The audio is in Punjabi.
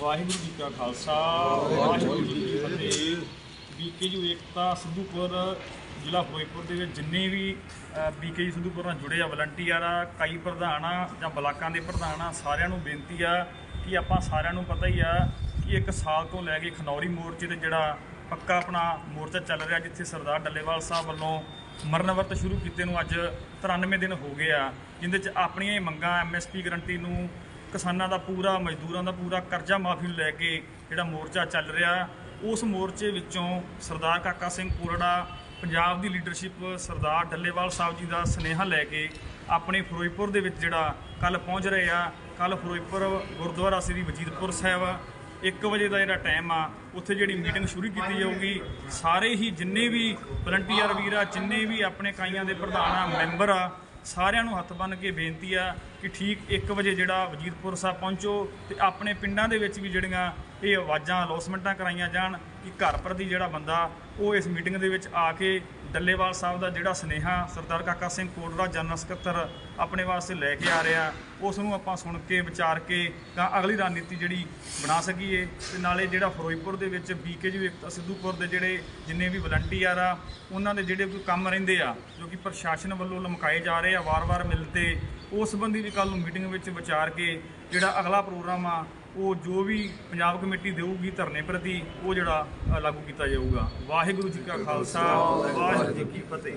ਵਾਹਿਗੁਰੂ ਜੀ ਕਾ ਖਾਲਸਾ, ਵਾਹਿਗੁਰੂ ਜੀ ਕੀ ਫਤਿਹ। ਬੀਕੇਯੂ ਏਕਤਾ ਸਿੱਧੂਪੁਰ, ਜ਼ਿਲ੍ਹਾ ਫਿਰੋਜ਼ਪੁਰ ਦੇ ਵਿੱਚ ਜਿੰਨੇ ਵੀ ਬੀਕੇਯੂ ਸਿੱਧੂਪੁਰ ਨਾਲ ਜੁੜੇ ਆ, ਵਲੰਟੀਅਰ ਆ, ਕਈ ਪ੍ਰਧਾਨ ਆ, ਜਾਂ ਬਲਾਕਾਂ ਦੇ ਪ੍ਰਧਾਨ ਆ, ਸਾਰਿਆਂ ਨੂੰ ਬੇਨਤੀ ਆ ਕਿ ਆਪਾਂ ਸਾਰਿਆਂ ਨੂੰ ਪਤਾ ਹੀ ਆ ਕਿ ਇੱਕ ਸਾਲ ਤੋਂ ਲੈ ਕੇ ਖਨੌਰੀ ਮੋਰਚੇ ਤੇ ਜਿਹੜਾ ਪੱਕਾ ਆਪਣਾ ਮੋਰਚਾ ਚੱਲ ਰਿਹਾ, ਜਿੱਥੇ ਸਰਦਾਰ ਡੱਲੇਵਾਲ ਸਾਹਿਬ ਵੱਲੋਂ ਮਰਨ ਵਰਤ ਸ਼ੁਰੂ ਕੀਤੇ ਨੂੰ ਅੱਜ 93 ਦਿਨ ਹੋ ਗਏ ਆ, ਜਿੰਦੇ ਚ ਆਪਣੀਆਂ ਇਹ ਮੰਗਾਂ ਐਮਐਸਪੀ ਗਰੰਟੀ ਨੂੰ ਕਿਸਾਨਾਂ ਦਾ ਪੂਰਾ, ਮਜ਼ਦੂਰਾਂ ਦਾ ਪੂਰਾ ਕਰਜ਼ਾ ਮਾਫੀ ਨੂੰ ਲੈ ਕੇ ਜਿਹੜਾ ਮੋਰਚਾ ਚੱਲ ਰਿਹਾ। ਉਸ ਮੋਰਚੇ ਵਿੱਚੋਂ ਸਰਦਾਰ ਕਾਕਾ ਸਿੰਘ ਕੋਰੜਾ ਪੰਜਾਬ ਦੀ ਲੀਡਰਸ਼ਿਪ ਸਰਦਾਰ ਡੱਲੇਵਾਲ ਸਾਹਿਬ ਜੀ ਦਾ ਸਨੇਹਾ ਲੈ ਕੇ ਆਪਣੇ ਫਿਰੋਜ਼ਪੁਰ ਦੇ ਵਿੱਚ ਜਿਹੜਾ ਕੱਲ ਪਹੁੰਚ ਰਹੇ ਆ। ਕੱਲ ਫਿਰੋਜ਼ਪੁਰ ਗੁਰਦੁਆਰਾ ਸ੍ਰੀ ਵਜੀਦਪੁਰ ਸਾਹਿਬ 1 ਵਜੇ ਦਾ ਜਿਹੜਾ ਟਾਈਮ ਆ, ਉੱਥੇ ਜਿਹੜੀ ਮੀਟਿੰਗ ਸ਼ੁਰੂ ਕੀਤੀ ਜਾਊਗੀ। ਸਾਰੇ ਹੀ ਜਿੰਨੇ ਵੀ ਵਲੰਟੀਅਰ ਵੀਰ ਆ, ਜਿੰਨੇ ਵੀ ਆਪਣੇ ਕਾਈਆਂ ਦੇ ਪ੍ਰਧਾਨ ਆ ਮੈਂਬਰ ਆ ਸਾਰਿਆਂ ਨੂੰ ਹੱਥ ਬੰਨ੍ਹ ਕੇ ਬੇਨਤੀ ਆ ਕਿ ਠੀਕ 1 ਵਜੇ ਜਿਹੜਾ ਵਜੀਦਪੁਰ ਸਾਹਿਬ ਪਹੁੰਚੋ ਤੇ ਆਪਣੇ ਪਿੰਡਾਂ ਦੇ ਵਿੱਚ ਵੀ ਜਿਹੜੀਆਂ ਇਹ ਆਵਾਜ਼ਾਂ ਅਲੌਸਮੈਂਟਾਂ ਕਰਾਈਆਂ ਜਾਣ। ਕਿ ਘਰ ਪ੍ਰਤੀ ਜਿਹੜਾ ਬੰਦਾ, ਉਹ ਇਸ ਮੀਟਿੰਗ ਦੇ ਵਿੱਚ ਆ ਕੇ ਡੱਲੇਵਾਲ ਸਾਹਿਬ ਦਾ ਜਿਹੜਾ ਸਨੇਹਾ, ਸਰਦਾਰ ਕਾਕਾ ਸਿੰਘ ਕੋਟੜਾ, ਜਨਰਲ ਸਕੱਤਰ ਆਪਣੇ ਵਾਸਤੇ ਲੈ ਕੇ ਆ ਰਿਹਾ, ਉਸ ਨੂੰ ਆਪਾਂ ਸੁਣ ਕੇ, ਵਿਚਾਰ ਕੇ ਤਾਂ ਅਗਲੀ ਰਣਨੀਤੀ ਜਿਹੜੀ ਬਣਾ ਸਕੀਏ। ਤੇ ਨਾਲੇ ਜਿਹੜਾ ਫਿਰੋਜ਼ਪੁਰ ਦੇ ਵਿੱਚ ਬੀਕੇਜੀ ਏਕਤਾ ਸਿੱਧੂਪੁਰ ਦੇ ਜਿਹੜੇ ਜਿੰਨੇ ਵੀ ਵਲੰਟੀਅਰ ਆ, ਉਹਨਾਂ ਦੇ ਜਿਹੜੇ ਕੋਈ ਕੰਮ ਰਹਿੰਦੇ ਆ, ਜੋ ਕਿ ਪ੍ਰਸ਼ਾਸਨ ਵੱਲੋਂ ਲਮਕਾਏ ਜਾ ਰਹੇ ਆ ਵਾਰ-ਵਾਰ ਮਿਲਤੇ ਉਸ ਸੰਬੰਧੀ ਵੀ ਕੱਲ ਨੂੰ ਮੀਟਿੰਗ ਵਿੱਚ ਵਿਚਾਰ ਕੇ ਜਿਹੜਾ ਅਗਲਾ ਪ੍ਰੋਗਰਾਮ ਆ ਉਹ ਜੋ ਵੀ ਪੰਜਾਬ ਕਮੇਟੀ ਦੇਊਗੀ ਧਰਨੇ ਪ੍ਰਤੀ, ਉਹ ਜਿਹੜਾ ਲਾਗੂ ਕੀਤਾ ਜਾਊਗਾ। ਵਾਹਿਗੁਰੂ ਜੀ ਕਾ ਖਾਲਸਾ, ਵਾਹਿਗੁਰੂ ਜੀ ਕੀ ਫਤਿਹ।